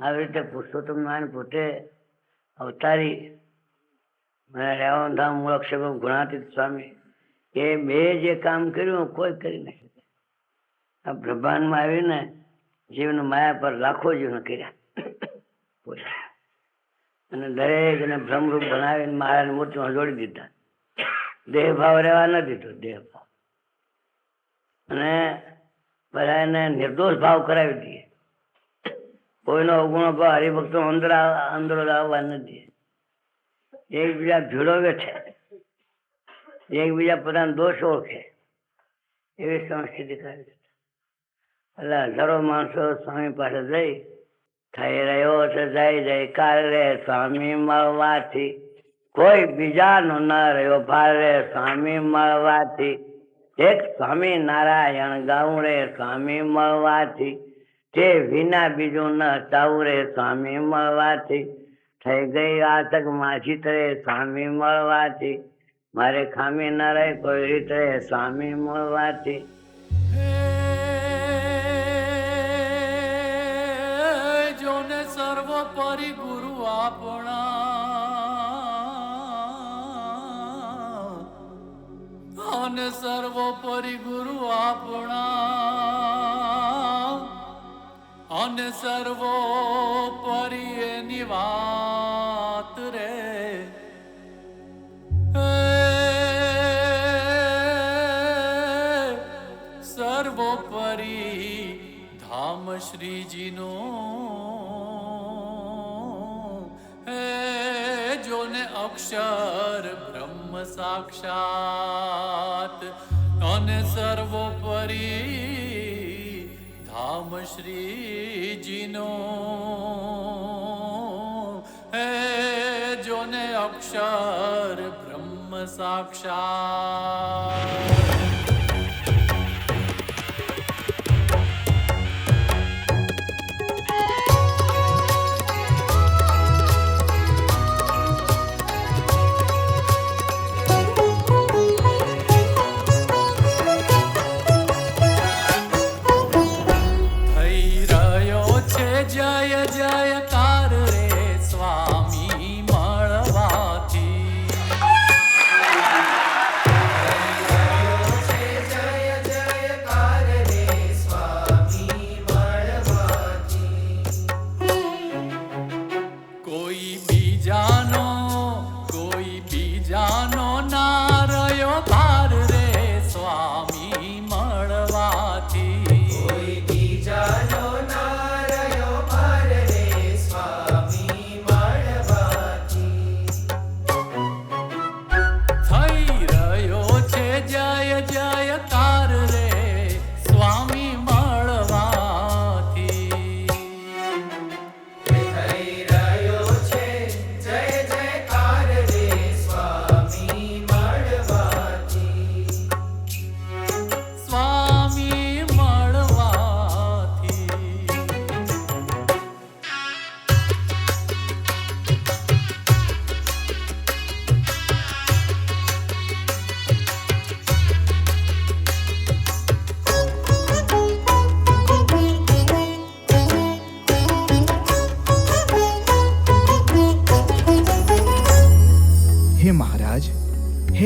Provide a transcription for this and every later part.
આવી રીતે પુરુષોત્તમ નારાયણ પોતે અવતારી. મને રહેવાનું ધામ મૂળ અક્ષેપ ગુણાતીત સ્વામી. એ બે જે કામ કર્યું કોઈ કરી શકે આ બ્રહ્માંડમાં આવીને જીવન માયા પર લાખો જીવન કર્યા. અને દરેકને ભ્રમરૂપ બનાવીને માયાની મૂર્તિમાં જોડી દીધા. દેહ ભાવ રહેવા ન દીધો, દેહ ભાવ. અને બધાને નિર્દોષ ભાવ કરાવી દઈએ કોઈનો અવગુણો પણ હરિભક્તો અંદર અંદર આવવા નથી. એકબીજા ભીડો બેઠે. એકબીજા પોતાનો દોષ ઓળખે. એવી સંસ્કૃતિ કરે એટલે હજારો માણસો સ્વામી પાસે જઈ, થઈ રહ્યો છે જય જયકાર રે સ્વામી મળવાથી. કોઈ બીજાનો ન રહ્યો ભાર રે સ્વામી મળવાથી. એક સ્વામી નારાયણ ગાઉં રે સ્વામી મળવાથી. તે વિના બીજું ન ચાવું રે સ્વામી મળવાથી. થઈ ગઈ આતક માછી તરે સ્વામી મળવાથી. મારે ખામી ન રહે, કોઈ રીતે સ્વામી મળવાથી. જોને સર્વોપરી ગુરુ આપણા. અને સર્વોપરી ગુરુ આપણા. અને સર્વોપરી એની વાત રે. સર્વોપરી ધામ શ્રીજીનો. હે જોને અક્ષર બ્રહ્મ સાક્ષાત. અને સર્વોપરી ધામ શ્રીજીનો. હે જોને અક્ષર બ્રહ્મ સાક્ષાત.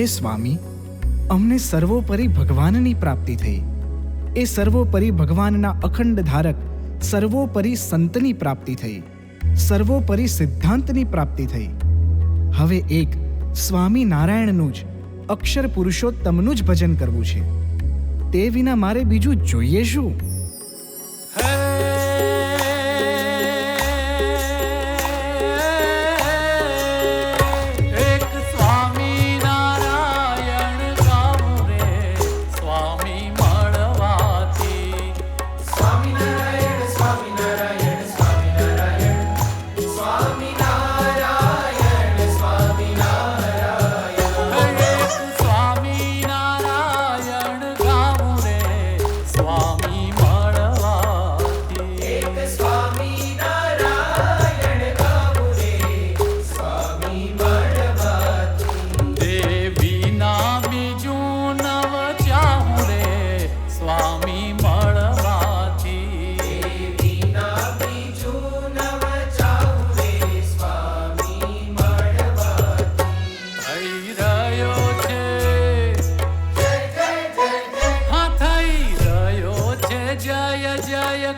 હે સ્વામી, અમને સર્વોપરી ભગવાનની પ્રાપ્તિ થઈ. એ સર્વોપરી ભગવાનના અખંડ ધારક સર્વોપરી સંતની પ્રાપ્તિ થઈ. સર્વોપરી સિદ્ધાંતની પ્રાપ્તિ થઈ. હવે એક સ્વામી નારાયણનું જ, અક્ષર પુરુષોત્તમનું જ ભજન કરવું છે. તે વિના મારે બીજું જોઈએ શું?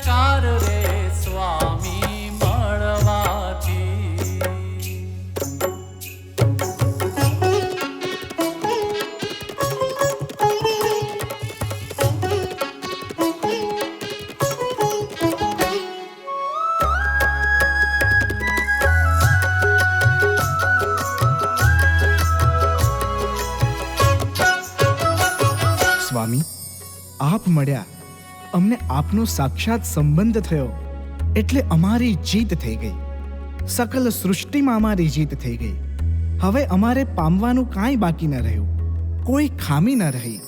ચાર રે સ્વામી મળવાથી. સ્વામી આપ મળ્યા. અમને આપનો સાક્ષાત સંબંધ થયો એટલે અમારી જીત થઈ ગઈ. સકલ સૃષ્ટિમાં અમારી જીત થઈ ગઈ. હવે અમારે પામવાનું કાંઈ બાકી ન રહ્યું. કોઈ ખામી ન રહી.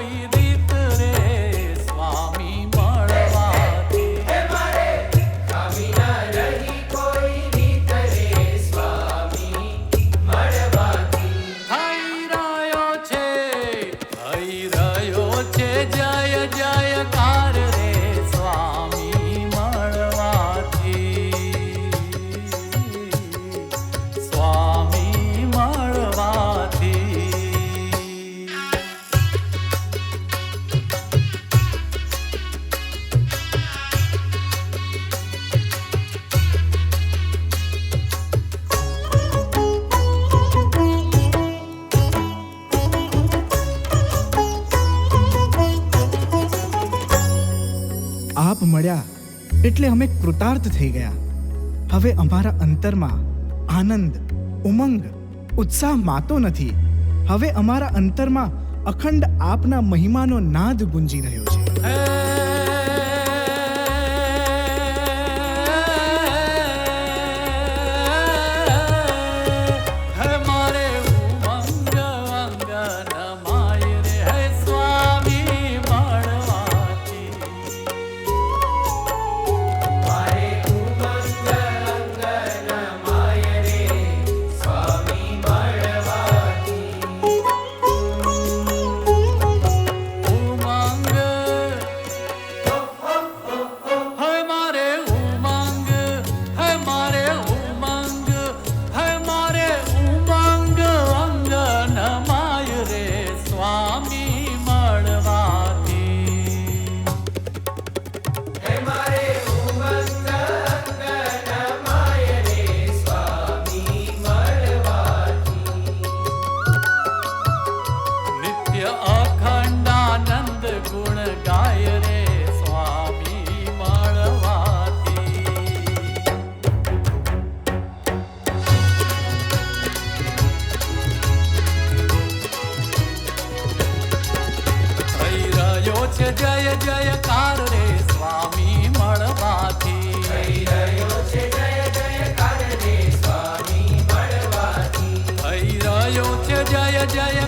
koy dip એટલે અમે કૃતાર્થ થઈ ગયા. હવે અમારા અંતરમાં આનંદ, ઉમંગ, ઉત્સાહ માતો નથી. હવે અમારા અંતરમાં અખંડ આપના મહિમાનો નાદ ગુંજી રહ્યો છે. yeah, yeah, yeah.